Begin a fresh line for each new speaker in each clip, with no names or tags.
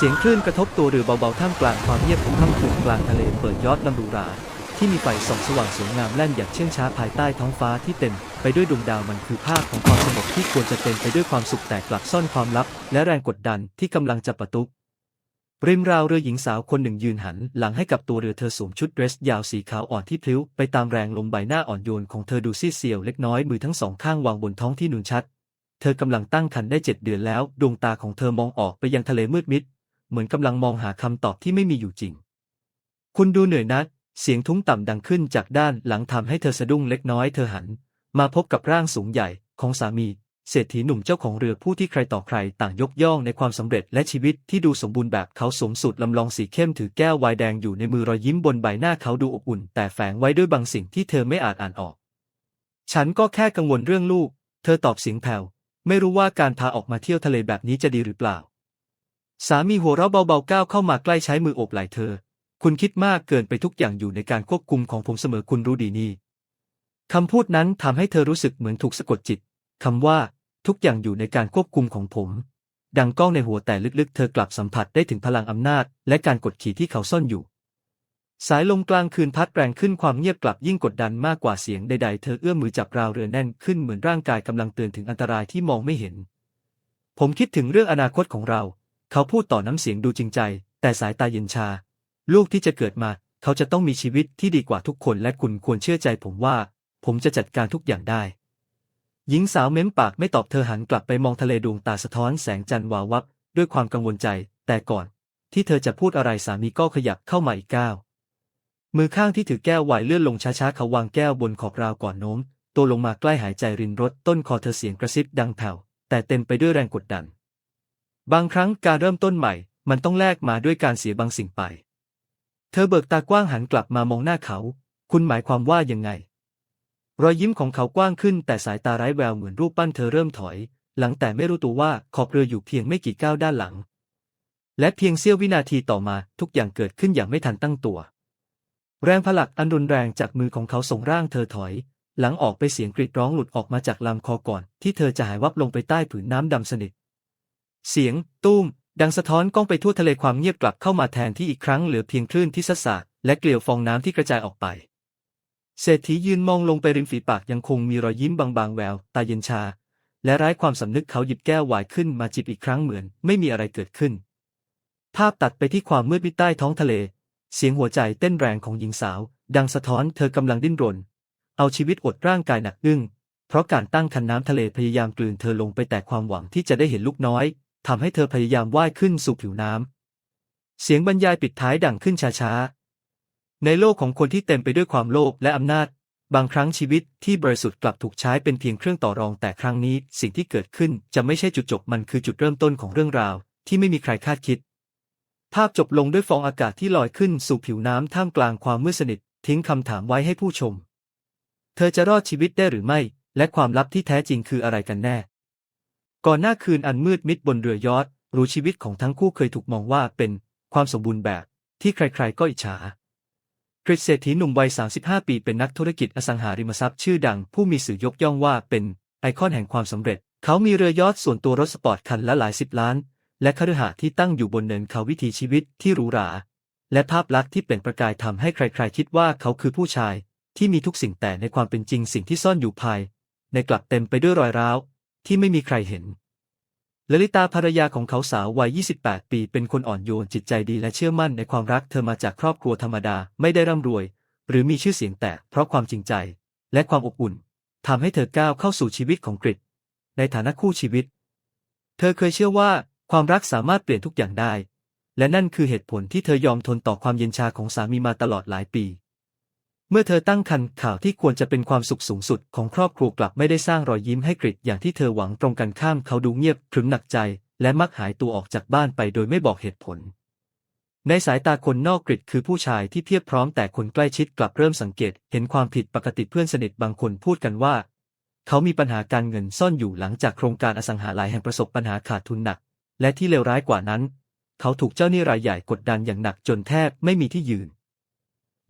เสียงคลื่นกระทบตัวเรือเบาๆท่ามกลางความเงียบของค่ำคืนกลางทะเลเปิดยอดลำรูรา ที่มีไฟส่องสว่างสวยงามแล่นอย่างเชื่องช้าภายใต้ท้องฟ้าที่เต็ม ไปด้วยดวงดาวมันคือภาพของความสงบที่ควรจะเต็มไปด้วยความสุขแต่กลับซ่อนความลับ และแรงกดดันที่กำลังจะประตุริมราวเรือหญิงสาวคนหนึ่งยืนหัน หลังให้กับตัวเรือเธอสวมชุดเดรสยาวสีขาวอ่อนที่พลิ้วไปตามแรงลมใบหน้าอ่อนโยนของเธอดูซีเซียวเล็กน้อยมือทั้งสองข้างวางบนท้องที่นูนชัด เธอกำลังตั้งครรภ์ได้เจ็ดเดือนแล้ว ดวงตาของเธอมองออกไปยังทะเลมืดมิด เหมือนกำลังมองหาคำตอบที่ไม่มีอยู่จริง คุณดูเหนื่อยนะเสียงทุ้มต่ำดังขึ้นจากด้านหลังทำให้เธอสะดุ้งเล็กน้อยเธอหัน มาพบกับร่างสูงใหญ่ของสามี เศรษฐีหนุ่มเจ้าของเรือผู้ที่ใครต่อใครต่างยกย่องในความสำเร็จและชีวิตที่ดูสมบูรณ์แบบเขาสวมสูทลำลองสีเข้มถือแก้วไวน์แดงอยู่ในมือรอยยิ้มบนใบหน้าเขาดูอบอุ่น แต่แฝงไว้ด้วยบางสิ่งที่เธอไม่อาจอ่านออก ฉันก็แค่กังวลเรื่องลูก เธอตอบเสียงแผ่วไม่รู้ว่าการพาออกมาเที่ยวทะเลแบบนี้จะดีหรือเปล่า สามีหัวเราะเบาๆก้าวเข้ามาใกล้ใช้มือโอบไหล่เธอ คุณคิดมากเกินไปทุกอย่างอยู่ในการควบคุมของผมเสมอคุณรู้ดีนี่คำพูดนั้นทำให้เธอรู้สึกเหมือนถูกสะกดจิตคำว่า ทุกอย่างอยู่ในการควบคุมของผม ดังก้องในหัวแต่ลึกๆ เธอกลับสัมผัสได้ถึงพลังอำนาจ และการกดขี่ที่เขาซ่อนอยู่ สายลมกลางคืนพัดแรงขึ้นความเงียบกลับยิ่งกดดันมากกว่าเสียงใดๆ เธอเอื้อมมือจับราวเรือแน่นขึ้นเหมือนร่างกายกำลังเตือนถึงอันตรายที่มองไม่เห็น ผมคิดถึงเรื่องอนาคตของเรา เขาพูดต่อน้ำเสียงดูจริงใจ แต่สายตาเย็นชา ลูกที่จะเกิดมา เขาจะต้องมีชีวิตที่ดีกว่าทุกคนและคุณควรเชื่อใจผมว่า ผมจะจัดการทุกอย่างได้ หญิงสาวเม้มปากไม่ตอบเธอหันกลับไปมองทะเลดวงตาสะท้อนแสงจันทร์วาววับ ด้วยความกังวลใจ แต่ก่อน ที่เธอจะพูดอะไรสามีก็ขยับเข้ามาอีกก้าวมือข้างที่ถือแก้วไวเลื่อนลงช้าๆเขาวางแก้วบนขอบราวก่อนโน้ม ตัวลงมาใกล้หายใจรินรถต้นคอเธอเสียงกระซิบดังแผ่วแต่เต็มไปด้วยแรงกดดัน บางครั้งการเริ่มต้นใหม่ มันต้องแลกมาด้วยการเสียบางสิ่งไป เธอเบิกตากว้างหันกลับมามองหน้าเขา คุณหมายความว่ายังไง รอยยิ้มของเขากว้างขึ้น แต่สายตาไร้แววเหมือนรูปปั้นเธอเริ่มถอย หลังแต่ไม่รู้ตัวว่าขอบเรืออยู่เพียงไม่กี่ก้าวด้านหลัง และเพียงเสี้ยววินาทีต่อมาทุกอย่างเกิดขึ้นอย่างไม่ทันตั้งตัว แรงผลักอันรุนแรงจากมือของเขาส่งร่างเธอถอยหลังออกไปเสียงกรีดร้องหลุดออกมาจากลำคอก่อน ที่เธอจะหายวับลงไปใต้ผืนน้ำดำสนิท เสียง ตุ้ม ดังสะท้อนก้องไปทั่วทะเลความเงียบกลับเข้ามาแทนที่อีกครั้งเหลือเพียงคลื่นที่ซัดสาดและเกลียวฟองน้ำที่กระจายออกไป เศรษฐียืนมองลงไปริมฝีปากยังคงมีรอยยิ้มบางๆแวว ตาเย็นชา และไร้ความสำนึกเขาหยิบแก้วไวน์ขึ้นมาจิบอีกครั้งเหมือน ไม่มีอะไรเกิดขึ้น ภาพตัดไปที่ความมืดมิดใต้ท้องทะเล เสียงหัวใจเต้นแรงของหญิงสาว ดังสะท้อนเธอกำลังดิ้นรน เอาชีวิตอดร่างกายหนักอึ้งเพราะการตั้งคันน้ำทะเลพยายามกลืนเธอลงไปแต่ความหวังที่จะได้เห็นลูกน้อย ทำให้เธอพยายามว่ายขึ้นสู่ผิวน้ำ เสียงบรรยายปิดท้ายดังขึ้นช้าๆ ในโลกของคนที่เต็มไปด้วยความโลภและอำนาจ บางครั้งชีวิตที่บริสุทธิ์กลับถูกใช้เป็นเพียงเครื่องต่อรองแต่ครั้งนี้ สิ่งที่เกิดขึ้นจะไม่ใช่จุดจบมันคือจุดเริ่มต้นของเรื่องราว ที่ไม่มีใครคาดคิด ภาพจบลงด้วยฟองอากาศที่ลอยขึ้นสู่ผิวน้ำท่ามกลางความมืดสนิท ทิ้งคำถามไว้ให้ผู้ชม เธอจะรอดชีวิตได้หรือไม่ และความลับที่แท้จริงคืออะไรกันแน่ ก่อนหน้าคืนอันมืดมิดบนเรือยอทรู้ชีวิตของทั้งคู่เคยถูกมองว่าเป็นความสมบูรณ์แบบที่ใครๆก็อิจฉากริชเศรษฐีหนุ่มวัย 35 ปีเป็นนักธุรกิจอสังหาริมทรัพย์ชื่อดังผู้มีสื่อยกย่องว่าเป็นไอคอนแห่งความสำเร็จ เขามีเรือยอทส่วนตัวรถสปอร์ตคันละหลายสิบล้าน และคฤหาสน์ที่ตั้งอยู่บนเนินเขาวิถีชีวิตที่หรูหรา และภาพลักษณ์ที่เปล่งประกายทำให้ใครๆคิดว่าเขาคือผู้ชาย ที่มีทุกสิ่งแต่ในความเป็นจริงสิ่งที่ซ่อนอยู่ภาย ในกลับเต็มไปด้วยรอยร้าว ที่ไม่มีใครเห็นลลิตาภรรยาของเขาสาววัย 28 ปี เป็นคนอ่อนโยนจิตใจดีและเชื่อมั่นในความรักเธอมาจากครอบครัวธรรมดาไม่ได้ร่ำรวย หรือมีชื่อเสียงแต่เพราะความจริงใจ และความอบอุ่นทำให้เธอก้าวเข้าสู่ชีวิตของกริดในฐานะคู่ชีวิต เธอเคยเชื่อว่าความรักสามารถเปลี่ยนทุกอย่างได้ และนั่นคือเหตุผลที่เธอยอมทนต่อความเย็นชาของสามีมาตลอดหลายปี เมื่อเธอตั้งคันข่าวที่ควรจะเป็นความสุขสูงสุดของครอบครัวกลับไม่ได้สร้างรอยยิ้มให้กริดอย่างที่เธอหวังตรงกันข้ามเขาดูเงียบขรึมหนักใจ และมักหายตัวออกจากบ้านไปโดยไม่บอกเหตุผล ในสายตาคนนอกกริดคือผู้ชายที่เพียบพร้อมแต่คนใกล้ชิดกลับเริ่มสังเกต เห็นความผิดปกติเพื่อนสนิทบางคนพูดกันว่า เขามีปัญหาการเงินซ่อนอยู่หลังจากโครงการอสังหาหลายแห่งประสบปัญหาขาดทุนหนัก และที่เลวร้ายกว่านั้น เขาถูกเจ้าหนี้รายใหญ่กดดันอย่างหนักจนแทบไม่มีที่ยืน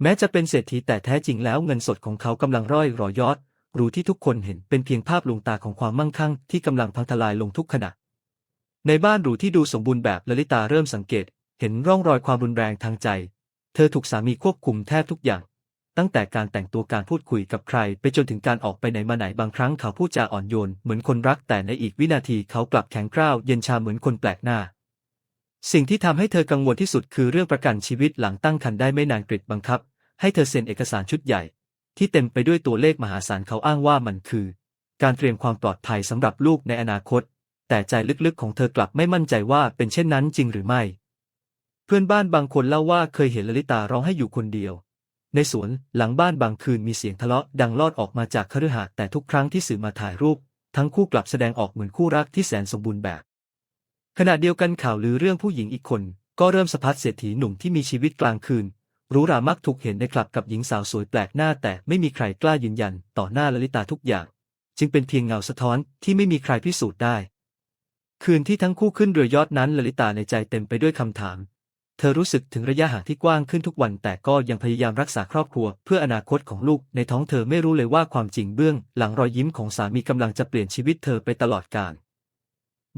แม้จะเป็นเศรษฐีแต่แท้จริงแล้วเงินสดของเขากำลังร่อยรอยอดรูที่ทุกคนเห็นเป็นเพียงภาพลวงตาของความมั่งคั่งที่กำลังพังทลายลงทุกขณะ ในบ้านหรูที่ดูสมบูรณ์แบบลลิตาเริ่มสังเกต เห็นร่องรอยความรุนแรงทางใจ เธอถูกสามีควบคุมแทบทุกอย่าง ตั้งแต่การแต่งตัวการพูดคุยกับใคร ไปจนถึงการออกไปไหนมาไหนบางครั้งเขาพูดจาอ่อนโยนเหมือนคนรักแต่ในอีกวินาทีเขากลับแข็งกร้าวเย็นชาเหมือนคนแปลกหน้า สิ่งที่ทำให้เธอกังวลที่สุดคือเรื่องประกันชีวิตหลังตั้งครรภ์ได้ไม่นานกริดบังคับ ให้เธอเซ็นเอกสารชุดใหญ่ ที่เต็มไปด้วยตัวเลขมหาศาลเขาอ้างว่ามันคือ การเตรียมความปลอดภัยสำหรับลูกในอนาคต แต่ใจลึกๆของเธอกลับไม่มั่นใจว่าเป็นเช่นนั้นจริงหรือไม่ เพื่อนบ้านบางคนเล่าว่าเคยเห็นลลิตาร้องให้อยู่คนเดียว ในสวนหลังบ้านบางคืนมีเสียงทะเลาะดังลอดออกมาจากคฤหาสน์แต่ทุกครั้งที่สื่อมาถ่ายรูป ทั้งคู่กลับแสดงออกเหมือนคู่รักที่แสนสมบูรณ์แบบ ขณะเดียวกันข่าวลือเรื่องผู้หญิงอีกคน ก็เริ่มสะพัดเศรษฐีหนุ่มที่มีชีวิตกลางคืนหรูหรามักถูกเห็นในคลับกับหญิงสาวสวยแปลกหน้า แต่ไม่มีใครกล้ายืนยันต่อหน้าลลิตาทุกอย่าง จึงเป็นเพียงเงาสะท้อนที่ไม่มีใครพิสูจน์ได้ คืนที่ทั้งคู่ขึ้นเรือยอดนั้นลลิตาในใจเต็มไปด้วยคำถาม เธอรู้สึกถึงระยะห่างที่กว้างขึ้นทุกวัน แต่ก็ยังพยายามรักษาครอบครัว เพื่ออนาคตของลูกในท้องเธอไม่รู้เลยว่าความจริงเบื้อง หลังรอยยิ้มของสามีกำลังจะเปลี่ยนชีวิตเธอไปตลอดกาล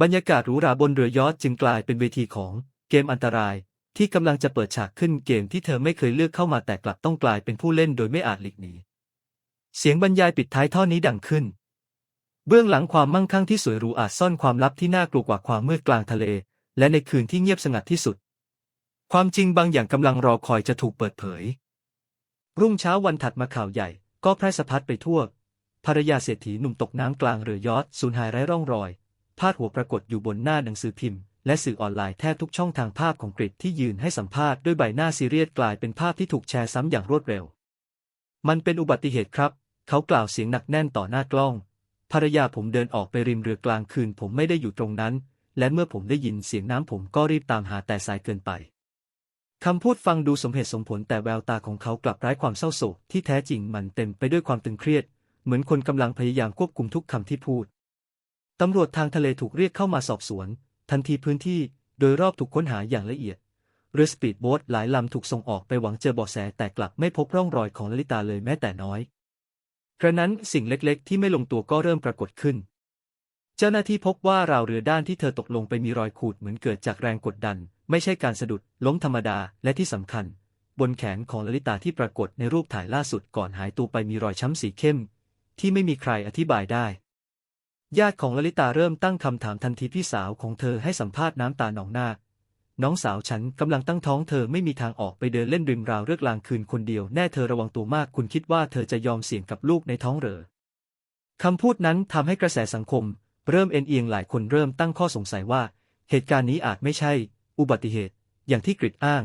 บรรยากาศหรูหราบนเรือยอชต์จึงกลายเป็นเวทีของเกมอันตราย ที่กำลังจะเปิดฉากขึ้นเกมที่เธอไม่เคยเลือกเข้ามาแต่กลับต้องกลายเป็นผู้เล่นโดยไม่อาจหลีกหนีเสียงบรรยายปิดท้ายท่อนนี้ดังขึ้น เบื้องหลังความมั่งคั่งที่สวยหรูอาจซ่อนความลับที่น่ากลัวกว่าความมืดกลางทะเล และในคืนที่เงียบสงัดที่สุด ความจริงบางอย่างกำลังรอคอยจะถูกเปิดเผย รุ่งเช้าวันถัดมาข่าวใหญ่ ก็แพร่สะพัดไปทั่ว ภรรยาเศรษฐีหนุ่มตกน้ำกลางเรือยอชต์สูญหายไร้ร่องรอย พาดหัวปรากฏอยู่บนหน้าหนังสือพิมพ์ และสื่อออนไลน์แทบทุกช่องทางภาพของกริดที่ยืนให้สัมภาษณ์ด้วยใบหน้าซีเรียสกลายเป็นภาพที่ถูกแชร์ซ้ำอย่างรวดเร็ว มันเป็นอุบัติเหตุครับ เขากล่าวเสียงหนักแน่นต่อหน้ากล้อง ภรรยาผมเดินออกไปริมเรือกลางคืน ผมไม่ได้อยู่ตรงนั้น และเมื่อผมได้ยินเสียงน้ำผมก็รีบตามหาแต่สายเกินไปคำพูดฟังดูสมเหตุสมผลแต่แววตาของเขากลับไร้ความเศร้าโศกที่แท้จริงมันเต็มไปด้วยความตึงเครียด เหมือนคนกำลังพยายามควบคุมทุกคำที่พูด ตำรวจทางทะเลถูกเรียกเข้ามาสอบสวน ทันทีพื้นที่โดยรอบถูกค้นหาอย่างละเอียด เรือสปีดโบ๊ทหลายลำถูกส่งออกไปหวังเจอเบาะแสแต่กลับไม่พบร่องรอยของลลิตาเลยแม้แต่น้อยกระนั้นสิ่งเล็กๆ ที่ไม่ลงตัวก็เริ่มปรากฏขึ้น เจ้าหน้าที่พบว่าราวเรือด้านที่เธอตกลงไปมีรอยขูดเหมือนเกิดจากแรงกดดัน ไม่ใช่การสะดุดล้มธรรมดาและที่สำคัญ บนแขนของลลิตาที่ปรากฏในรูปถ่ายล่าสุดก่อนหายตัวไปมีรอยช้ำสีเข้ม ที่ไม่มีใครอธิบายได้ ญาติของลลิตาเริ่มตั้งคำถามทันทีพี่สาวของเธอให้สัมภาษณ์น้ำตาหนองหน้า น้องสาวฉันกำลังตั้งท้องเธอไม่มีทางออกไปเดินเล่นริมราวเรือกลางคืนคนเดียวแน่เธอระวังตัวมากคุณคิดว่าเธอจะยอมเสี่ยงกับลูกในท้องเหรอคำพูดนั้นทำให้กระแสสังคม เริ่มเอ็นเอียงหลายคนเริ่มตั้งข้อสงสัยว่า เหตุการณ์นี้อาจไม่ใช่ อุบัติเหตุ อย่างที่กริดอ้าง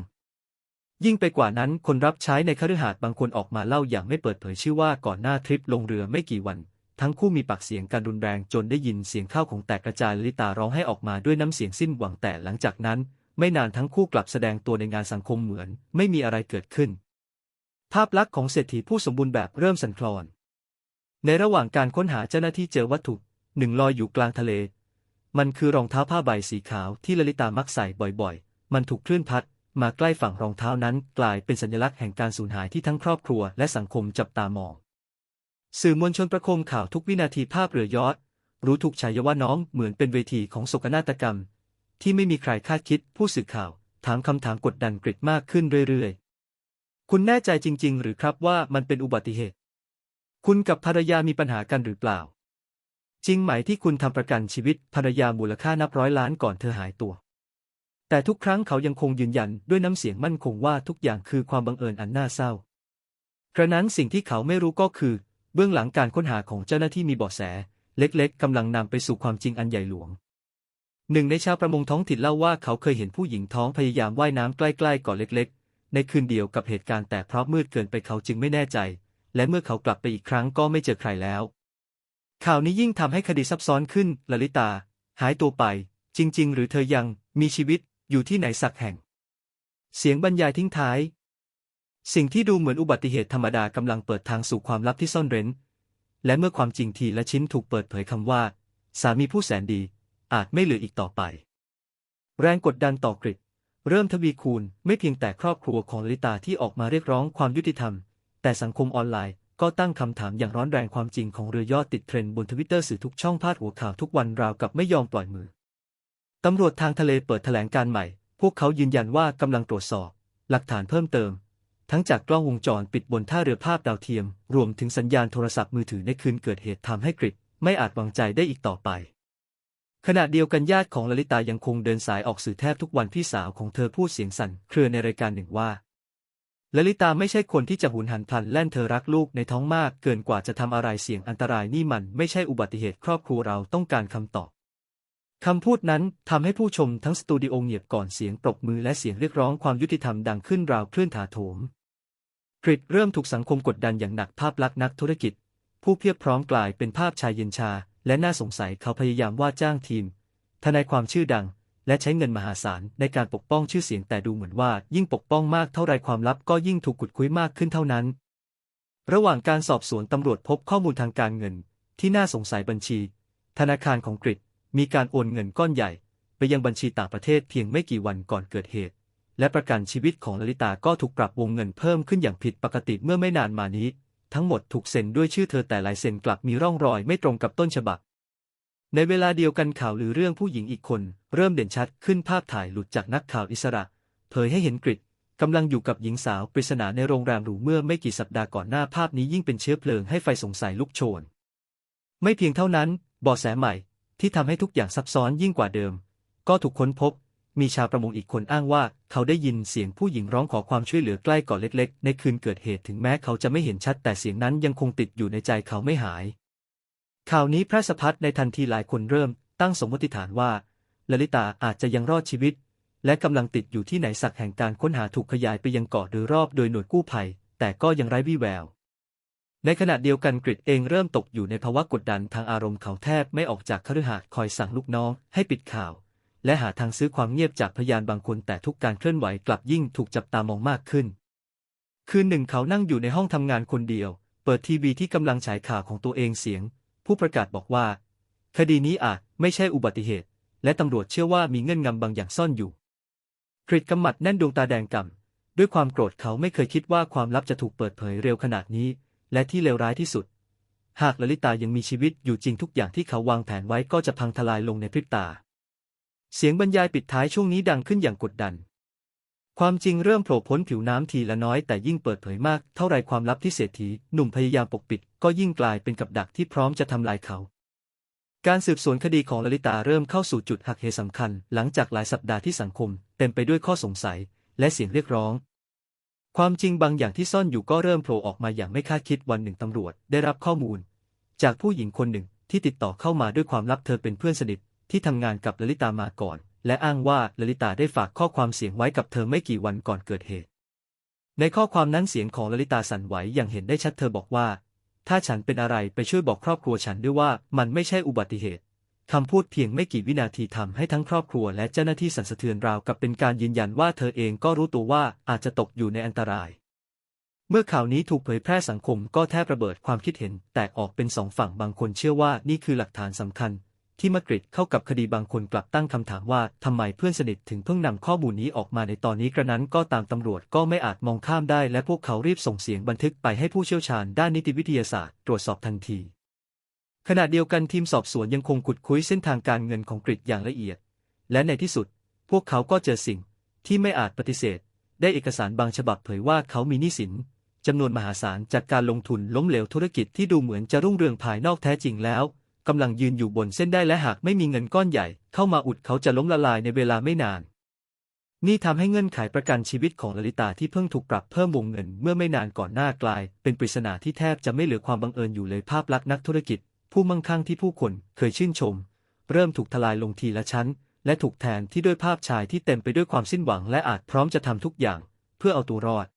ยิ่งไปกว่านั้นคนรับใช้ในคฤหาสน์บางคนออกมาเล่าอย่างไม่เปิดเผยชื่อว่าก่อนหน้าทริปลงเรือไม่กี่วัน ทั้งคู่มีปากเสียงกันรุนแรงจนได้ยินเสียงข้าวของแตกกระจายลิตาร้องให้ออกมาด้วยน้ำเสียงสิ้นหวังแต่หลังจากนั้น ไม่นานทั้งคู่กลับแสดงตัวในงานสังคมเหมือน ไม่มีอะไรเกิดขึ้น ภาพลักษณ์ของเศรษฐีผู้สมบูรณ์แบบเริ่มสั่นคลอน ในระหว่างการค้นหาเจ้าหน้าที่เจอวัตถุหนึ่งลอยอยู่กลางทะเล มันคือรองเท้าผ้าใบสีขาวที่ลลิตามักใส่บ่อยๆ มันถูกคลื่นพัดมาใกล้ฝั่งรองเท้านั้น กลายเป็นสัญลักษณ์แห่งการสูญหายที่ทั้งครอบครัวและสังคมจับตามอง สื่อมวลชนประโคมข่าวทุกวินาทีภาพเรือยอชต์รู้ถูกฉายว่าน้องเหมือนเป็นเวทีของโศกนาฏกรรม ที่ไม่มีใครคาดคิดผู้สื่อข่าว ถามคำถามกดดันกริดมากขึ้นเรื่อยๆ คุณแน่ใจจริง ๆ หรือครับว่ามันเป็นอุบัติเหตุ คุณกับภรรยามีปัญหากันหรือเปล่า จริงไหมที่คุณทำประกันชีวิตภรรยามูลค่านับร้อยล้านก่อนเธอหายตัว แต่ทุกครั้งเขายังคงยืนยันด้วยน้ำเสียงมั่นคงว่าทุกอย่างคือความบังเอิญอันน่าเศร้า กระนั้นสิ่งที่เขาไม่รู้ก็คือ เบื้องหลังการค้นหาของเจ้าหน้าที่มีเบาะแส เล็กๆกำลังนำไปสู่ความจริงอันใหญ่หลวง หนึ่งในชาวประมงท้องถิ่นเล่าว่าเขาเคยเห็นผู้หญิงท้องพยายามว่ายน้ำใกล้ๆเกาะเล็ก ๆ ในคืนเดียวกับเหตุการณ์แต่เพราะมืดเกินไปเขาจึงไม่แน่ใจ และเมื่อเขากลับไปอีกครั้งก็ไม่เจอใครแล้ว ข่าวนี้ยิ่งทำให้คดีซับซ้อนขึ้นลลิตา หายตัวไป จริง ๆ หรือเธอยังมีชีวิตอยู่ที่ไหนสักแห่ง เสียงบรรยายทิ้งท้าย สิ่งที่ดูเหมือนอุบัติเหตุธรรมดากำลังเปิดทางสู่ความลับที่ซ่อนเร้น และเมื่อความจริงทีละชิ้นถูกเปิดเผยคำว่า สามีผู้แสนดี อาจไม่เหลืออีกต่อไป แรงกดดันต่อกริดเริ่มทวีคูณไม่เพียงแต่ครอบครัวของลิตาที่ออกมาเรียกร้องความยุติธรรม แต่สังคมออนไลน์ก็ตั้งคำถามอย่างร้อนแรงความจริงของเรือยอดติดเทรนด์บนทวิตเตอร์สื่อทุกช่องพาดหัวข่าวทุกวันราวกับไม่ยอมปล่อยมือ ตำรวจทางทะเลเปิดแถลงการใหม่ พวกเขายืนยันว่ากำลังตรวจสอบ หลักฐานเพิ่มเติม ทั้งจากกล้องวงจรปิดบนท่าเรือภาพดาวเทียม รวมถึงสัญญาณโทรศัพท์มือถือในคืนเกิดเหตุทำให้กริดไม่อาจวางใจได้อีกต่อไป ขณะเดียวกันญาติของลลิตายังคงเดินสายออกสื่อแทบทุกวันพี่สาวของเธอพูดเสียงสั่นเครือในรายการหนึ่งว่าลลิตาไม่ใช่คนที่จะหุนหันพลันแล่นเธอรักลูกในท้องมากเกินกว่าจะทำอะไรเสี่ยงอันตรายนี่มันไม่ใช่อุบัติเหตุครอบครัวเราต้องการคำตอบ คำพูดนั้นทำให้ผู้ชมทั้งสตูดิโอเงียบก่อนเสียงปรบมือและเสียงเรียกร้องความยุติธรรมดังขึ้นราวคลื่นถาโถมกริดเริ่มถูกสังคมกดดันอย่างหนักภาพลักษณ์นักธุรกิจ ผู้เพียบพร้อมกลายเป็นภาพชายเย็นชา และน่าสงสัยเขาพยายามว่าจ้างทีม ทนายความชื่อดัง และใช้เงินมหาศาลในการปกป้องชื่อเสียงแต่ดูเหมือนว่ายิ่งปกป้องมากเท่าไรความลับก็ยิ่งถูกขุดคุยมากขึ้นเท่านั้น ระหว่างการสอบสวนตำรวจพบข้อมูลทางการเงิน ที่น่าสงสัยบัญชี ธนาคารของกริด มีการโอนเงินก้อนใหญ่ ไปยังบัญชีต่างประเทศเพียงไม่กี่วันก่อนเกิดเหตุ และประกันชีวิตของลลิตาก็ถูกปรับวงเงินเพิ่มขึ้นอย่างผิดปกติเมื่อไม่นานมานี้ ทั้งหมดถูกเซ็นด้วยชื่อเธอแต่ลายเซ็นกลับมีร่องรอยไม่ตรงกับต้นฉบับ ในเวลาเดียวกันข่าวหรือเรื่องผู้หญิงอีกคน เริ่มเด่นชัดขึ้นภาพถ่ายหลุดจากนักข่าวอิสระ เผยให้เห็นกริดกำลังอยู่กับหญิงสาวปริศนาในโรงแรมหรูเมื่อไม่กี่สัปดาห์ก่อนหน้าภาพนี้ยิ่งเป็นเชื้อเพลิงให้ไฟสงสัยลุกโชน ไม่เพียงเท่านั้นบาะแสใหม่ ที่ทำให้ทุกอย่างซับซ้อนยิ่งกว่าเดิม ก็ถูกค้นพบ มีชาวประมงอีกคนอ้างว่า เขาได้ยินเสียงผู้หญิงร้องขอความช่วยเหลือใกล้เกาะเล็ก ๆ ในคืนเกิดเหตุถึงแม้เขาจะไม่เห็นชัด แต่เสียงนั้นยังคงติดอยู่ในใจเขาไม่หาย ข่าวนี้แพร่สะพัดในทันทีหลายคนเริ่ม ตั้งสมมติฐานว่าลลิตาอาจจะยังรอดชีวิต และกำลังติดอยู่ที่ไหนสักแห่งการค้นหาถูกขยายไปยังเกาะโดยรอบโดยหน่วยกู้ภัย แต่ก็ยังไร้วี่แวว ในขณะเดียวกันกริดเองเริ่มตกอยู่ในภาวะกดดันทางอารมณ์เขาแทบไม่ออกจากคฤหาสน์คอยสั่งลูกน้องให้ปิดข่าว และหาทางซื้อความเงียบจากพยานบางคนแต่ทุกการเคลื่อนไหวกลับยิ่งถูกจับตามองมากขึ้น คืนหนึ่งเขานั่งอยู่ในห้องทำงานคนเดียว เปิดทีวีที่กำลังฉายข่าวของตัวเองเสียง ผู้ประกาศบอกว่า คดีนี้อาจไม่ใช่อุบัติเหตุ และตำรวจเชื่อว่ามีเงื่อนงำบางอย่างซ่อนอยู่กริดกำมัดแน่นดวงตาแดงก่ำด้วยความโกรธเขาไม่เคยคิดว่าความลับจะถูกเปิดเผยเร็วขนาดนี้ และที่เลวร้ายที่สุด หากลลิตายังมีชีวิตอยู่จริงทุกอย่างที่เขาวางแผนไว้ก็จะพังทลายลงในพริบตา เสียงบรรยายปิดท้ายช่วงนี้ดังขึ้นอย่างกดดัน ความจริงเริ่มโผล่พ้นผิวน้ำทีละน้อยแต่ยิ่งเปิดเผยมากเท่าไรความลับที่เศรษฐีหนุ่มพยายามปกปิด ก็ยิ่งกลายเป็นกับดักที่พร้อมจะทำลายเขาการสืบสวนคดีของลลิตาเริ่มเข้าสู่จุดหักเหสำคัญ หลังจากหลายสัปดาห์ที่สังคม เต็มไปด้วยข้อสงสัย และเสียงเรียกร้อง ความจริงบางอย่างที่ซ่อนอยู่ก็เริ่มโผล่ออกมาอย่างไม่คาดคิดวันหนึ่งตำรวจได้รับข้อมูล จากผู้หญิงคนหนึ่งที่ติดต่อเข้ามาด้วยความลับเธอเป็นเพื่อนสนิทที่ทำงานกับลลิตามาก่อน และอ้างว่าลลิตาได้ฝากข้อความเสียงไว้กับเธอไม่กี่วันก่อนเกิดเหตุ ในข้อความนั้นเสียงของลลิตาสั่นไหวอย่างเห็นได้ชัดเธอบอกว่า ถ้าฉันเป็นอะไรไปช่วยบอกครอบครัวฉันด้วยว่ามันไม่ใช่อุบัติเหตุ คำพูดเพียงไม่กี่วินาทีทำให้ทั้งครอบครัวและเจ้าหน้าที่สั่นสะเทือนราวกับเป็นการยืนยันว่าเธอเองก็รู้ตัวว่าอาจจะตกอยู่ในอันตราย เมื่อข่าวนี้ถูกเผยแพร่สังคมก็แทบระเบิดความคิดเห็น แตกออกเป็นสองฝั่งบางคนเชื่อว่านี่คือหลักฐานสำคัญ ที่มากริดเข้ากับคดีบางคนกลับตั้งคำถามว่าทำไมเพื่อนสนิทถึงเพิ่งนำข้อมูลนี้ออกมาในตอนนี้กระนั้นก็ตามตำรวจก็ไม่อาจมองข้ามได้ และพวกเขารีบส่งเสียงบันทึกไปให้ผู้เชี่ยวชาญด้านนิติวิทยาศาสตร์ ตรวจสอบทันที ขณะเดียวกันทีมสอบสวนยังคงขุดคุยเส้นทางการเงินของกริดอย่างละเอียด และในที่สุด พวกเขาก็เจอสิ่งที่ไม่อาจปฏิเสธ ได้เอกสารบางฉบับเผยว่าเขามีหนี้สินจำนวนมหาศาลจากการลงทุนล้มเหลวธุรกิจที่ดูเหมือนจะรุ่งเรืองภายนอกแท้จริงแล้วกำลังยืนอยู่บนเส้นได้และหากไม่มีเงินก้อนใหญ่ เข้ามาอุดเขาจะล้มละลายในเวลาไม่นาน นี่ทำให้เงื่อนไขประกันชีวิตของลลิตาที่เพิ่งถูกปรับเพิ่มวงเงินเมื่อไม่นานก่อนหน้ากลาย เป็นปริศนาที่แทบจะไม่เหลือความบังเอิญอยู่เลยภาพลักษณ์นักธุรกิจ ผู้มั่งคั่งที่ผู้คนเคยชื่นชม เริ่มถูกทลายลงทีละชั้น และถูกแทนที่ด้วยภาพชายที่เต็มไปด้วยความสิ้นหวังและอาจพร้อมจะทำทุกอย่าง เพื่อเอาตัวรอด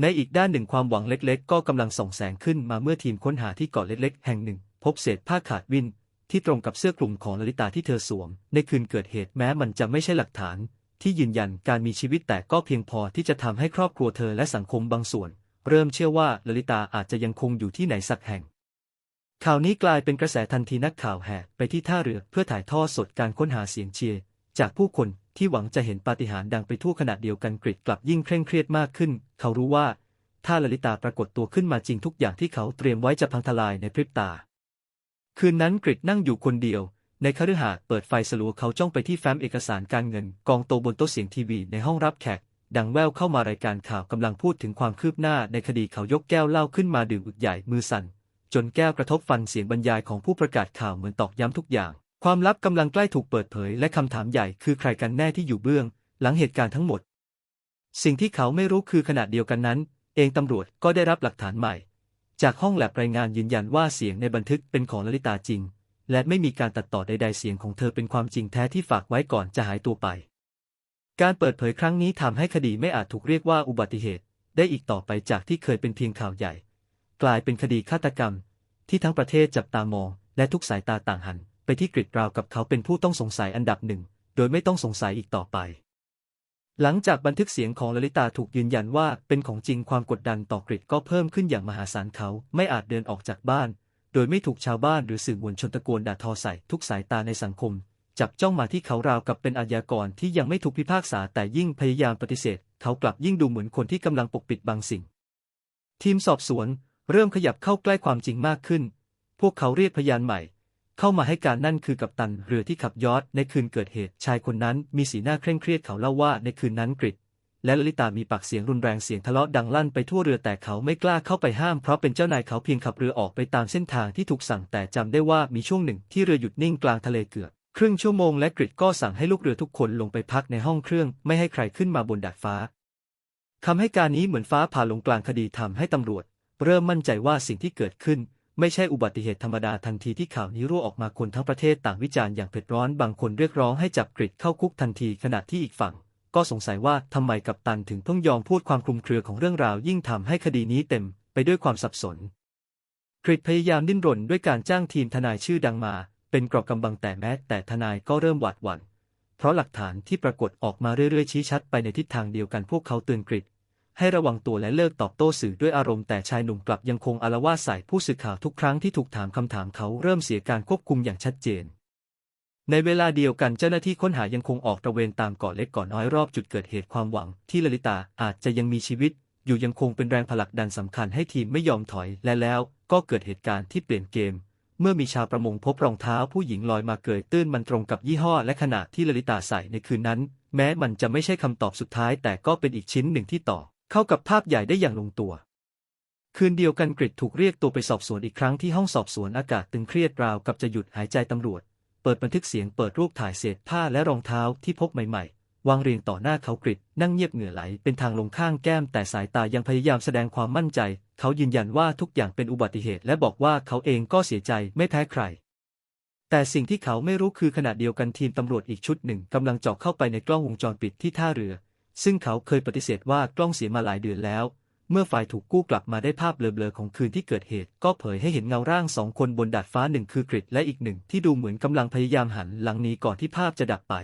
ในอีกด้านหนึ่งความหวังเล็กๆ ก็กำลังส่องแสงขึ้นมาเมื่อทีมค้นหาที่เกาะเล็กๆ แห่งหนึ่ง พบเศษผ้าขาดวินที่ตรงกับเสื้อคลุมของลลิตาที่เธอสวม ในคืนเกิดเหตุแม้มันจะไม่ใช่หลักฐาน ที่ยืนยันการมีชีวิตแต่ก็เพียงพอที่จะทำให้ครอบครัวเธอและสังคมบางส่วน เริ่มเชื่อว่าลลิตาอาจจะยังคงอยู่ที่ไหนสักแห่ง ข่าวนี้กลายเป็นกระแสทันทีนักข่าวแห่ไปที่ท่าเรือเพื่อถ่ายทอดสดการค้นหาเสียงเชียร์จากผู้คนที่หวังจะเห็นปาฏิหาริย์ดังไปทั่วขณะเดียวกันกริดกลับยิ่งเคร่งเครียดมากขึ้น เขารู้ว่า ถ้าลลิตาปรากฏตัวขึ้นมาจริงทุกอย่างที่เขาเตรียมไว้จะพังทลายในพริบตา คืนนั้นกริดนั่งอยู่คนเดียว ในคฤหาสน์เปิดไฟสลัวเขาจ้องไปที่แฟ้มเอกสารการเงิน กองโตบนโต๊ะเสียงทีวีในห้องรับแขกดังแววเข้ามารายการข่าวกำลังพูดถึงความคืบหน้าในคดีเขายกแก้วเหล้าขึ้นมาดื่มอึกใหญ่มือสั่น จนแก้วกระทบฟันเสียงบรรยายของผู้ประกาศข่าวเหมือนตอกย้ำทุกอย่าง ความลับกำลังใกล้ถูกเปิดเผย และคำถามใหญ่คือใครกันแน่ที่อยู่เบื้อง หลังเหตุการณ์ทั้งหมด สิ่งที่เขาไม่รู้คือขณะเดียวกันนั้น เองตำรวจก็ได้รับหลักฐานใหม่ จากห้องแลบรายงานยืนยันว่าเสียงในบันทึกเป็นของลลิตาจริง และไม่มีการตัดต่อใด ๆ เสียงของเธอเป็นความจริงแท้ที่ฝากไว้ก่อนจะหายตัวไป การเปิดเผยครั้งนี้ทำให้คดีไม่อาจถูกเรียกว่าอุบัติเหตุ ได้อีกต่อไปจากที่เคยเป็นเพียงข่าวใหญ่ กลายเป็นคดีฆาตกรรม ที่ทั้งประเทศจับตามอง และทุกสายตาต่างหัน ไปที่กริดราวกับเขาเป็นผู้ต้องสงสัยอันดับหนึ่ง โดยไม่ต้องสงสัยอีกต่อไป หลังจากบันทึกเสียงของลลิตาถูกยืนยันว่าเป็นของจริงความกดดันต่อกริดก็เพิ่มขึ้นอย่างมหาศาลเขาไม่อาจเดินออกจากบ้าน โดยไม่ถูกชาวบ้านหรือสื่อมวลชนตะโกนด่าทอใส่ทุกสายตาในสังคม จับจ้องมาที่เขาราวกับเป็นอาชญากรที่ยังไม่ถูกพิพากษาแต่ยิ่งพยายามปฏิเสธ เขากลับยิ่งดูเหมือนคนที่กำลังปกปิดบางสิ่งทีมสอบสวน เริ่มขยับเข้าใกล้ความจริงมากขึ้น พวกเขาเรียกพยานใหม่ เข้ามาให้การนั่นคือกัปตันเรือที่ขับยอทในคืนเกิดเหตุ ชายคนนั้นมีสีหน้าเคร่งเครียดเขาเล่าว่าในคืนนั้นกริดและลลิตามีปากเสียงรุนแรงเสียงทะเลาะดังลั่นไปทั่วเรือแต่เขาไม่กล้าเข้าไปห้ามเพราะเป็นเจ้านายเขาเพียงขับเรือออกไปตามเส้นทางที่ถูกสั่งแต่จำได้ว่ามีช่วงหนึ่งที่เรือหยุดนิ่งกลางทะเลเกือบครึ่งชั่วโมงและกริดก็สั่งให้ลูกเรือทุกคนลงไปพักในห้องเครื่อง ไม่ให้ใครขึ้นมาบนดาดฟ้าคำให้การนี้เหมือนฟ้าผ่าลงกลางคดีทำให้ตำรวจ เริ่มมั่นใจว่าสิ่งที่เกิดขึ้น ไม่ใช่อุบัติเหตุธรรมดาทันทีที่ข่าวนี้รั่วออกมาคนทั้งประเทศต่างวิจารณ์อย่างเผ็ดร้อนบางคนเรียกร้องให้จับกริดเข้าคุกทันทีขณะที่อีกฝั่ง ก็สงสัยว่าทำไมกัปตันถึงต้องยอมพูดความคลุมเครือของเรื่องราวยิ่งทำให้คดีนี้เต็มไปด้วยความสับสนกริดพยายามดิ้นรนด้วยการจ้างทีมทนายชื่อดังมา เป็นกรอบกำบังแต่แม้แต่ทนายก็เริ่มหวาดหวั่นเพราะหลักฐานที่ปรากฏออกมาเรื่อยๆชี้ชัดไปในทิศทางเดียวกันพวกเขาเตือนกริด ให้ระวังตัวและเลิกตอบโต้สื่อด้วยอารมณ์แต่ชายหนุ่มกลับยังคงอารวาสใส่ผู้สื่อข่าวทุกครั้งที่ถูกถามคำถามเขาเริ่มเสียการควบคุมอย่างชัดเจน ในเวลาเดียวกันเจ้าหน้าที่ค้นหายังคงออกตระเวนตามเกาะเล็กเกาะน้อยรอบจุดเกิดเหตุความหวัง ที่ลลิตาอาจจะยังมีชีวิต อยู่ยังคงเป็นแรงผลักดันสำคัญให้ทีมไม่ยอมถอยและแล้วก็เกิดเหตุการณ์ที่เปลี่ยนเกม เมื่อมีชาวประมงพบรองเท้าผู้หญิงลอยมาเกยตื้นมันตรงกับยี่ห้อและขนาดที่ลลิตาใส่ในคืนนั้น แม้มันจะไม่ใช่คำตอบสุดท้ายแต่ก็เป็นอีกชิ้นหนึ่งที่ต่อ เข้ากับภาพใหญ่ได้อย่างลงตัว คืนเดียวกันกริดถูกเรียกตัวไปสอบสวนอีกครั้งที่ห้องสอบสวนอากาศตึงเครียดราวกับจะหยุดหายใจตำรวจ เปิดบันทึกเสียงเปิดรูปถ่ายเศษผ้าและรองเท้าที่พบใหม่ๆ วางเรียงต่อหน้าเขากริดนั่งเงียบเหงื่อไหลเป็นทางลงข้างแก้ม แต่สายตายังพยายามแสดงความมั่นใจ เขายืนยันว่าทุกอย่างเป็นอุบัติเหตุ และบอกว่าเขาเองก็เสียใจไม่แพ้ใครแต่สิ่งที่เขาไม่รู้คือขณะเดียวกันทีมตำรวจอีกชุดหนึ่งกำลังเจาะเข้าไปในกล้องวงจรปิดที่ท่าเรือ ซึ่งเขาเคยปฏิเสธว่ากล้องเสียมาหลายเดือนแล้ว เมื่อฝ่ายถูกกู้กลับมาได้ภาพเบลอๆของคืนที่เกิดเหตุ ก็เผยให้เห็นเงาร่างสองคนบนดาดฟ้าหนึ่งคือกริดและอีกหนึ่งที่ดูเหมือนกำลังพยายามหันหลังหนีก่อนที่ภาพจะดับไป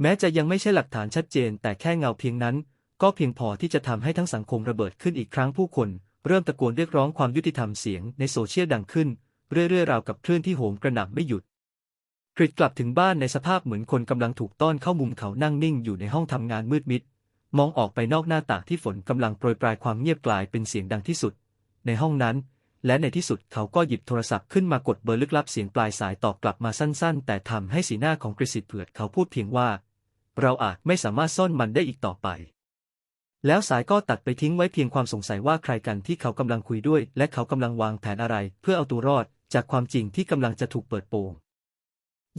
แม้จะยังไม่ใช่หลักฐานชัดเจน แต่แค่เงาเพียงนั้น ก็เพียงพอที่จะทำให้ทั้งสังคมระเบิดขึ้นอีกครั้งผู้คน เริ่มตะโกนเรียกร้องความยุติธรรมเสียงในโซเชียลดังขึ้น เรื่อยๆราวกับคลื่นที่โหมกระหน่ำไม่หยุด กริดกลับถึงบ้านในสภาพเหมือนคนกำลังถูกต้อนเข้ามุมเขานั่งนิ่งอยู่ในห้องทำงานมืดมิด มองออกไปนอกหน้าต่างที่ฝนกำลังโปรยปลายความเงียบกลายเป็นเสียงดังที่สุด ในห้องนั้น และในที่สุดเขาก็หยิบโทรศัพท์ขึ้นมากดเบอร์ลึกลับเสียงปลายสายตอบกลับมาสั้นๆ แต่ทำให้สีหน้าของกฤษิตเผือดเขาพูดเพียงว่า เราอาจไม่สามารถซ่อนมันได้อีกต่อไป แล้วสายก็ตัดไปทิ้งไว้เพียงความสงสัยว่าใครกันที่เขากำลังคุยด้วย และเขากำลังวางแผนอะไร เพื่อเอาตัวรอด จากความจริงที่กำลังจะถูกเปิดโปง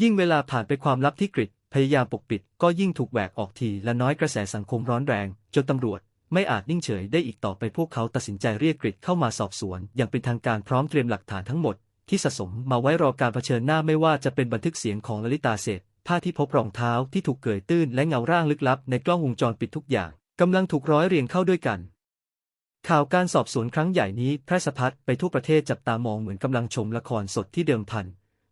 ยิ่งเวลาผ่านไปความลับที่กริดพยายามปกปิด ก็ยิ่งถูกแหวกออกทีละน้อยกระแสสังคมร้อนแรง จนตำรวจ ไม่อาจนิ่งเฉยได้อีกต่อไปพวกเขาตัดสินใจเรียกกริดเข้ามาสอบสวน อย่างเป็นทางการพร้อมเตรียมหลักฐานทั้งหมด ที่สะสมมาไว้รอการเผชิญหน้าไม่ว่าจะเป็นบันทึกเสียงของลลิตาเศษผ้าที่พบรองเท้าที่ถูกเกยตื้นและเงาร่างลึกลับในกล้องวงจรปิดทุกอย่างกำลังถูกร้อยเรียงเข้าด้วยกัน ข่าวการสอบสวนครั้งใหญ่นี้แพร่สะพัดไปทั่วประเทศจับตามองเหมือนกำลังชมละครสดที่เดิมพัน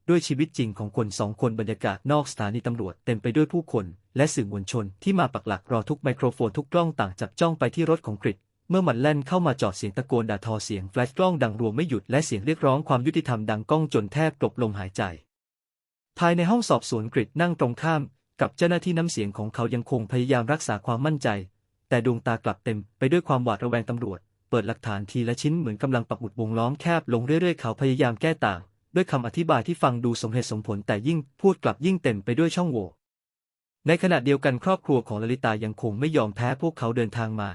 ด้วยชีวิตจริงของคนสองคนบรรยากาศนอกสถานีตำรวจเต็มไปด้วยผู้คน และสื่อมวลชนที่มาปักหลักรอทุกไมโครโฟนทุกกล้องต่างจับจ้องไปที่รถของกริดเมื่อมันแล่นเข้ามาจอดเสียงตะโกนด่าทอเสียงแฟลชกล้องดังรวมไม่หยุดและเสียงเรียกร้องความยุติธรรมดังก้องจนแทบกลบลมหายใจ ภายในห้องสอบสวนกริดนั่งตรงข้าม กับเจ้าหน้าที่น้ำเสียงของเขายังคงพยายามรักษาความมั่นใจ แต่ดวงตากลับเต็มไปด้วยความหวาดระแวงตำรวจ เปิดหลักฐานทีละชิ้นเหมือนกำลังปักหมุดวงล้อมแคบลงเรื่อยๆเขาพยายามแก้ต่าง ด้วยคำอธิบายที่ฟังดูสมเหตุสมผลแต่ยิ่งพูดกลับยิ่งเต็มไปด้วยช่องโหว่ ในขณะเดียวกันครอบครัวของลลิตายังคงไม่ยอมแพ้พวกเขาเดินทางมา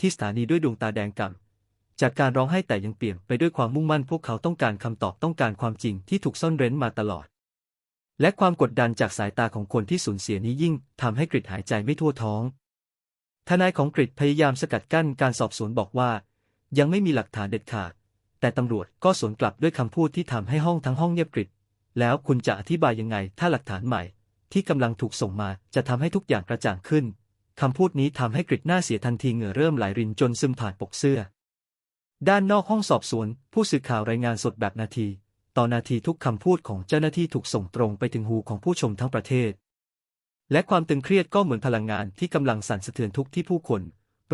ที่สถานีด้วยดวงตาแดงก่ำจากการร้องไห้แต่ยังเปลี่ยนไปด้วยความมุ่งมั่นพวกเขาต้องการคำตอบต้องการความจริงที่ถูกซ่อนเร้นมาตลอด และความกดดันจากสายตาของคนที่สูญเสียนี้ยิ่งทำให้กริดหายใจไม่ทั่วท้อง ทนายของกริดพยายามสกัดกั้นการสอบสวนบอกว่า ยังไม่มีหลักฐานเด็ดขาด แต่ตำรวจก็สวนกลับด้วยคำพูดที่ทำให้ห้องทั้งห้องเงียบกริบ แล้วคุณจะอธิบายยังไงถ้าหลักฐานใหม่ ที่กำลังถูกส่งมาจะทำให้ทุกอย่างกระจ่างขึ้นคำพูดนี้ทำให้กริดหน้าเสียทันทีเหงื่อเริ่มไหลรินจนซึมผ่านปกเสื้อ ด้านนอกห้องสอบสวน ผู้สื่อข่าวรายงานสดแบบนาที ต่อนาทีทุกคำพูดของเจ้าหน้าที่ถูกส่งตรงไปถึงหูของผู้ชมทั้งประเทศ และความตึงเครียดก็เหมือนพลังงานที่กำลังสั่นสะเทือนทุกที่ผู้คน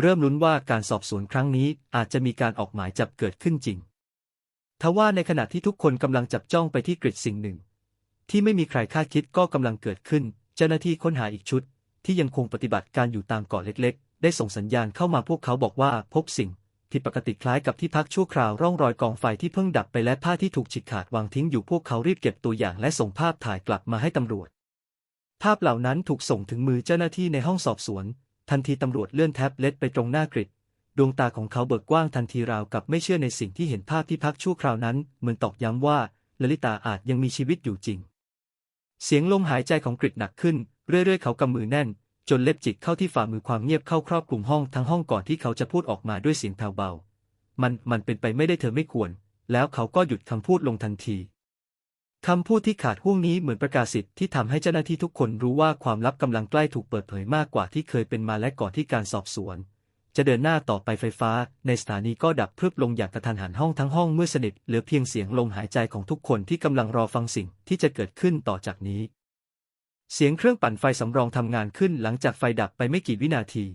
เริ่มลุ้นว่าการสอบสวนครั้งนี้อาจจะมีการออกหมายจับเกิดขึ้นจริง ทว่าในขณะที่ทุกคนกำลังจับจ้องไปที่กริดสิ่งหนึ่ง ที่ไม่มีใครคาดคิดก็กำลังเกิดขึ้น เจ้าหน้าที่ค้นหาอีกชุด ที่ยังคงปฏิบัติการอยู่ตามเกาะเล็ก ๆ ได้ส่งสัญญาณเข้ามาพวกเขาบอกว่าพบสิ่งผิดปกติคล้ายกับที่พักชั่วคราวร่องรอยกองไฟที่เพิ่งดับไปและผ้าที่ถูกฉีกขาดวางทิ้งอยู่พวกเขารีบเก็บตัวอย่างและส่งภาพถ่ายกลับมาให้ตำรวจ ภาพเหล่านั้นถูกส่งถึงมือเจ้าหน้าที่ในห้องสอบสวน ทันทีตำรวจเลื่อนแท็บเล็ตไปตรงหน้ากริด ดวงตาของเขาเบิกกว้างทันทีราวกับไม่เชื่อในสิ่งที่เห็นภาพที่พักชั่วคราวนั้น เหมือนตอกย้ำว่าลลิตาอาจยังมีชีวิตอยู่จริง เสียงลมหายใจของกริดหนักขึ้น เรื่อยๆ เขากำมือแน่น จนเล็บจิกเข้าที่ฝ่ามือความเงียบเข้าครอบคลุมห้องทั้งห้องก่อนที่เขาจะพูดออกมาด้วยเสียงแผ่วเบา มันมันเป็นไปไม่ได้เธอไม่ควร แล้วเขาก็หยุดคำพูดลงทันทีคำพูดที่ขาดห่วงนี้เหมือนประกาศสิทธิ์ที่ทำให้เจ้าหน้าที่ทุกคนรู้ว่าความลับกำลังใกล้ถูกเปิดเผยมากกว่าที่เคยเป็นมาและก่อนที่การสอบสวน จะเดินหน้าต่อไปไฟฟ้า ในสถานีก็ดับพรึบลงอย่างกระทันหันห้องทั้งห้องเมื่อสนิทเหลือเพียงเสียงลมหายใจของทุกคนที่กำลังรอฟังสิ่งที่จะเกิดขึ้นต่อจากนี้ เสียงเครื่องปั่นไฟสำรองทำงานขึ้นหลังจากไฟดับไปไม่กี่วินาที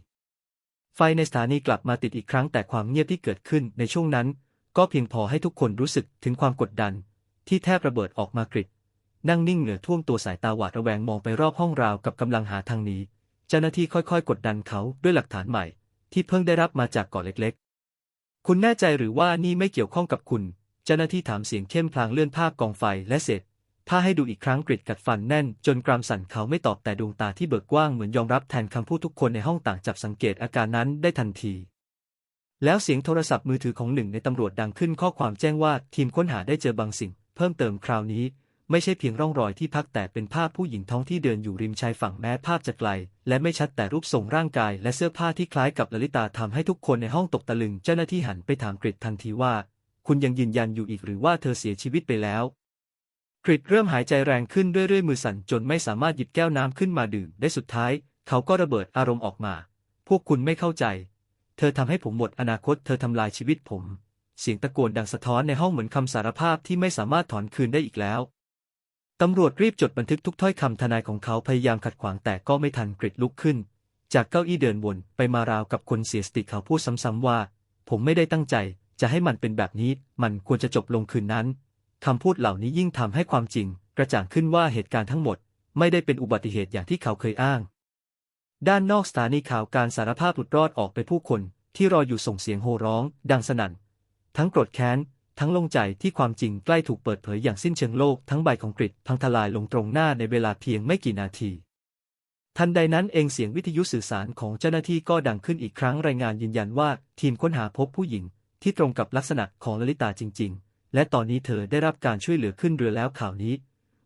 ไฟในสถานีกลับมาติดอีกครั้งแต่ความเงียบที่เกิดขึ้นในช่วงนั้น ก็เพียงพอให้ทุกคนรู้สึกถึงความกดดัน ที่แทบระเบิดออกมากริดนั่งนิ่งเหนือท่วมตัวสายตาหวาดระแวงมองไปรอบห้องราวกับกำลังหาทางหนีเจ้าหน้าที่ค่อยๆ กดดันเขาด้วยหลักฐานใหม่ ที่เพิ่งได้รับมาจากเกาะเล็กๆ คุณแน่ใจหรือว่านี่ไม่เกี่ยวข้องกับคุณ เจ้าหน้าที่ถามเสียงเข้มพลางเลื่อนภาพกองไฟและเสร็จผ้าให้ดูอีกครั้งกริดกัดฟันแน่น จนกรามสั่นเขาไม่ตอบแต่ดวงตาที่เบิกกว้างเหมือนยอมรับแทนคำพูดทุกคนในห้องต่างจับสังเกตอาการนั้นได้ทันที แล้วเสียงโทรศัพท์มือถือของหนึ่งในตำรวจดังขึ้นข้อความแจ้งว่าทีมค้นหาได้เจอบางสิ่ง เพิ่มเติมคราวนี้ ไม่ใช่เพียงร่องรอยที่พักแต่เป็นภาพผู้หญิงท้องที่เดินอยู่ริมชายฝั่งแม้ภาพจะไกล และไม่ชัดแต่รูปทรงร่างกาย และเสื้อผ้าที่คล้ายกับลลิตาทำให้ทุกคนในห้องตกตะลึง เจ้าหน้าที่หันไปถามกริดทันทีว่า คุณยังยืนยันอยู่อีกหรือว่าเธอเสียชีวิตไปแล้วกริดเริ่มหายใจแรงขึ้นเรื่อยๆมือสั่นจนไม่สามารถหยิบแก้วน้ำขึ้นมาดื่มได้สุดท้าย เขาก็ระเบิดอารมณ์ออกมา พวกคุณไม่เข้าใจ เธอทำให้ผมหมดอนาคต เธอทำลายชีวิตผม เสียงตะโกนดังสะท้อนในห้องเหมือนคำสารภาพที่ไม่สามารถถอนคืนได้อีกแล้ว ตำรวจรีบจดบันทึกทุกถ้อยคำทนายของเขาพยายามขัดขวางแต่ก็ไม่ทันกริดลุกขึ้น จากเก้าอี้เดินวนไปมาราวกับคนเสียสติเขาพูดซ้ำๆว่า ผมไม่ได้ตั้งใจ จะให้มันเป็นแบบนี้ มันควรจะจบลงคืนนั้นคำพูดเหล่านี้ยิ่งทำให้ความจริง กระจ่างขึ้นว่าเหตุการณ์ทั้งหมด ไม่ได้เป็นอุบัติเหตุอย่างที่เขาเคยอ้าง ด้านนอกสถานีข่าวการสารภาพหลุดรอดออกไปผู้คน ที่รออยู่ส่งเสียงโห่ร้อง ดังสนั่น ทั้งโกรธแค้น ทั้งลงใจที่ความจริงใกล้ถูกเปิดเผยอย่างสิ้นเชิงโลกทั้งใบของกริดพังทลายลงตรงหน้าในเวลาเพียงไม่กี่นาที ทันใดนั้นเองเสียงวิทยุสื่อสารของเจ้าหน้าที่ก็ดังขึ้นอีกครั้งรายงานยืนยันว่า ทีมค้นหาพบผู้หญิง ที่ตรงกับลักษณะของลลิตาจริง ๆ และตอนนี้เธอได้รับการช่วยเหลือขึ้นเรือแล้วข่าวนี้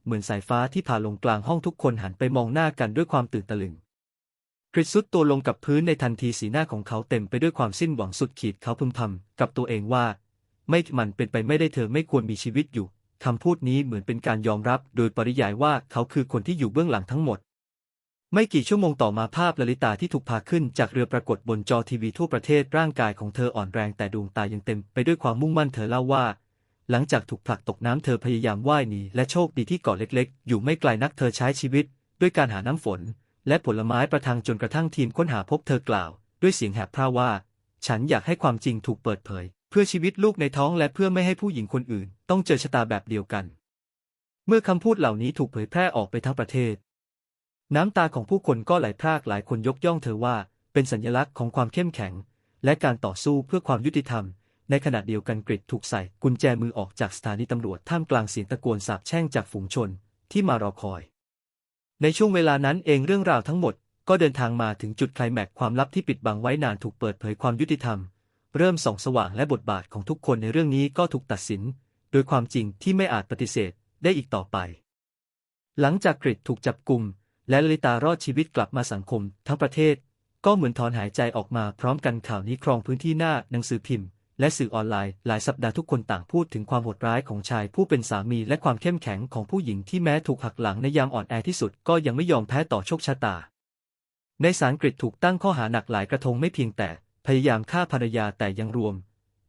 เหมือนสายฟ้าที่ผ่าลงกลางห้องทุกคนหันไปมองหน้ากันด้วยความตื่นตะลึงกริดซุดตัวลงกับพื้นในทันทีสีหน้าของเขาเต็มไปด้วยความสิ้นหวังสุดขีดเขาพึมพำกับตัวเองว่า ไม่มันเป็นไปไม่ได้เธอไม่ควรมีชีวิตอยู่คำพูดนี้เหมือนเป็นการยอมรับโดยปริยายว่าเขาคือคนที่อยู่เบื้องหลังทั้งหมด ไม่กี่ชั่วโมงต่อมาภาพลลิตาที่ถูกพาขึ้นจากเรือปรากฏบนจอทีวีทั่วประเทศร่างกายของเธออ่อนแรงแต่ดวงตายังเต็มไปด้วยความมุ่งมั่นเธอเล่าว่า หลังจากถูกผลักตกน้ำเธอพยายามว่ายหนีและโชคดีที่เกาะเล็กๆ อยู่ไม่ไกลนักเธอใช้ชีวิต ด้วยการหาน้ำฝน และผลไม้ประทังจนกระทั่งทีมค้นหาพบเธอกล่าว ด้วยเสียงแหบพร่าว่า ฉันอยากให้ความจริงถูกเปิดเผย เพื่อชีวิตลูกในท้องและเพื่อไม่ให้ผู้หญิงคนอื่น ต้องเจอชะตาแบบเดียวกัน เมื่อคำพูดเหล่านี้ถูกเผยแพร่ออกไปทั้งประเทศ น้ำตาของผู้คนก็ไหลพรากหลายคนยกย่องเธอว่า เป็นสัญลักษณ์ของความเข้มแข็ง และการต่อสู้เพื่อความยุติธรรม ในขณะเดียวกันกริดถูกใส่กุญแจมือออกจากสถานีตำรวจท่ามกลางเสียงตะโกนสาบแช่งจากฝูงชนที่มารอคอย ในช่วงเวลานั้นเองเรื่องราวทั้งหมดก็เดินทางมาถึงจุดไคลแม็กความลับที่ปิดบังไว้นานถูกเปิดเผยความยุติธรรม เริ่มส่องสว่างและบทบาทของทุกคนในเรื่องนี้ก็ถูกตัดสิน โดยความจริงที่ไม่อาจปฏิเสธได้อีกต่อไป หลังจากกริดถูกจับกลุ่มและลลิตารอดชีวิตกลับมาสังคมทั้งประเทศ ก็เหมือนถอนหายใจออกมาพร้อมกันข่าวนี้ครองพื้นที่หน้าหนังสือพิมพ์ และสื่อออนไลน์หลายสัปดาห์ทุกคนต่างพูดถึงความโหดร้ายของชายผู้เป็นสามีและความเข้มแข็งของผู้หญิงที่แม้ถูกหักหลังในยามอ่อนแอที่สุดก็ยังไม่ยอมแพ้ต่อโชคชะตา ในสารกฤษถูกตั้งข้อหาหนักหลายกระทงไม่เพียงแต่ ยายามฆ่าภรรยาแต่ยังรวม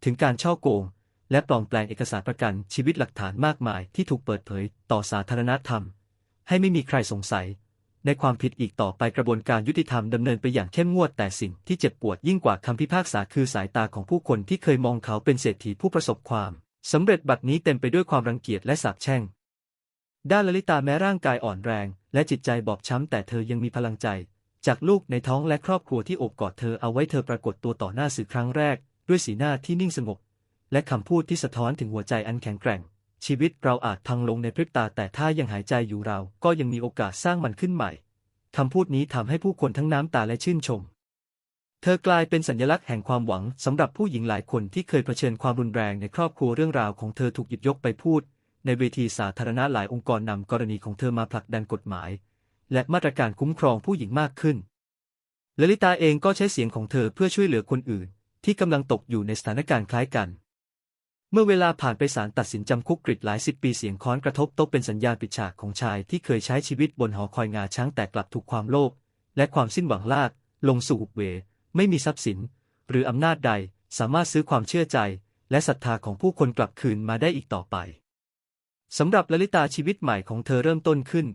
ถึงการช่อโกง และปลอมแปลงเอกสารประกันชีวิตหลักฐานมากมายที่ถูกเปิดเผยต่อสาธารณธรรม ให้ไม่มีใครสงสัย ในความผิดอีกต่อไปกระบวนการยุติธรรมดำเนินไปอย่างเข้มงวดแต่สิ่งที่เจ็บปวดยิ่งกว่าคำพิพากษาคือสายตาของผู้คนที่เคยมองเขาเป็นเศรษฐีผู้ประสบความสำเร็จบัดนี้เต็มไปด้วยความรังเกียจและสาปแช่งด้านลลิตาแม้ร่างกายอ่อนแรง และจิตใจบอบช้ำแต่เธอยังมีพลังใจ จากลูกในท้องและครอบครัวที่โอบกอดเธอเอาไว้เธอปรากฏตัวต่อหน้าสื่อครั้งแรก ด้วยสีหน้าที่นิ่งสงบ และคำพูดที่สะท้อนถึงหัวใจอันแข็งแกร่ง ชีวิตเราอาจพังลงในพริบตาแต่ถ้ายังหายใจอยู่เราก็ยังมีโอกาสสร้างมันขึ้นใหม่คำพูดนี้ทำให้ผู้คนทั้งน้ำตาและชื่นชม เธอกลายเป็นสัญลักษณ์แห่งความหวังสำหรับผู้หญิงหลายคนที่เคยเผชิญความรุนแรงในครอบครัวเรื่องราวของเธอถูกหยิบยกไปพูด ในเวทีสาธารณะหลายองค์กรนำกรณีของเธอมาผลักดันกฎหมาย และมาตรการคุ้มครองผู้หญิงมากขึ้นลลิตาเองก็ใช้เสียงของเธอเพื่อช่วยเหลือคนอื่น ที่กำลังตกอยู่ในสถานการณ์คล้ายกัน เมื่อเวลาผ่านไปศาลตัดสินจำคุกกริดหลายสิบปีเสียงค้อนกระทบโต๊ะเป็นสัญญาณปิดฉากของชายที่เคยใช้ชีวิตบนหอคอยงาช้างแต่กลับถูกความโลภและความสิ้นหวังลาก ลงสู่หุบเว ไม่มีทรัพย์สิน หรืออำนาจใดสามารถซื้อความเชื่อใจ และศรัทธาของผู้คนกลับคืนมาได้อีกต่อไปสำหรับลลิตาชีวิตใหม่ของเธอเริ่มต้นขึ้น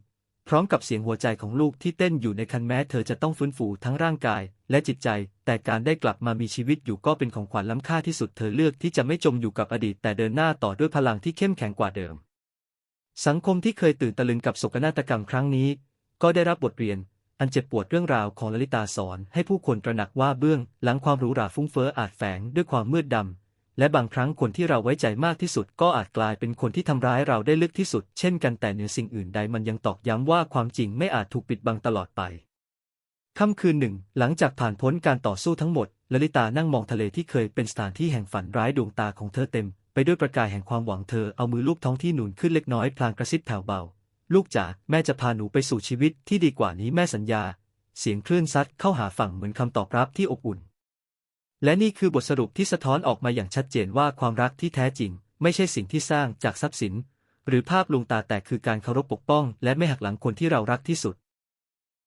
พร้อมกับเสียงหัวใจของลูกที่เต้นอยู่ในคันแม้เธอจะต้องฟื้นฟูทั้งร่างกายและจิตใจ แต่การได้กลับมามีชีวิตอยู่ก็เป็นของขวัญล้ำค่าที่สุดเธอเลือกที่จะไม่จมอยู่กับอดีตแต่เดินหน้าต่อด้วยพลังที่เข้มแข็งกว่าเดิม สังคมที่เคยตื่นตะลึงกับโศกนาฏกรรมครั้งนี้ ก็ได้รับบทเรียน อันเจ็บปวดเรื่องราวของลลิตาสอน ให้ผู้คนตระหนักว่าเบื้อง หลังความหรูหราฟุ้งเฟ้ออาจแฝงด้วยความมืดดำ และบางครั้งคนที่เราไว้ใจมากที่สุดก็อาจกลายเป็นคนที่ทำร้ายเราได้ลึกที่สุด เช่นกันแต่เหนือสิ่งอื่นใดมันยังตอกย้ำว่าความจริงไม่อาจถูกปิดบังตลอดไปค่ำคืนหนึ่ง หลังจากผ่านพ้นการต่อสู้ทั้งหมดลลิตานั่งมองทะเลที่เคยเป็นสถานที่แห่งฝันร้ายดวงตาของเธอเต็ม ไปด้วยประกายแห่งความหวังเธอเอามือลูบท้องที่หนุนขึ้นเล็กน้อยพลางกระซิบแผ่วเบา ลูกจ๋าแม่จะพาหนูไปสู่ชีวิตที่ดีกว่านี้แม่สัญญา เสียงคลื่นซัดเข้าหาฝั่งเหมือนคำตอบรับที่อบอุ่น และนี่คือบทสรุปที่สะท้อนออกมาอย่างชัดเจนว่าความรักที่แท้จริง ไม่ใช่สิ่งที่สร้างจากทรัพย์สิน หรือภาพลวงตาแต่คือการเคารพปกป้อง และไม่หักหลังคนที่เรารักที่สุด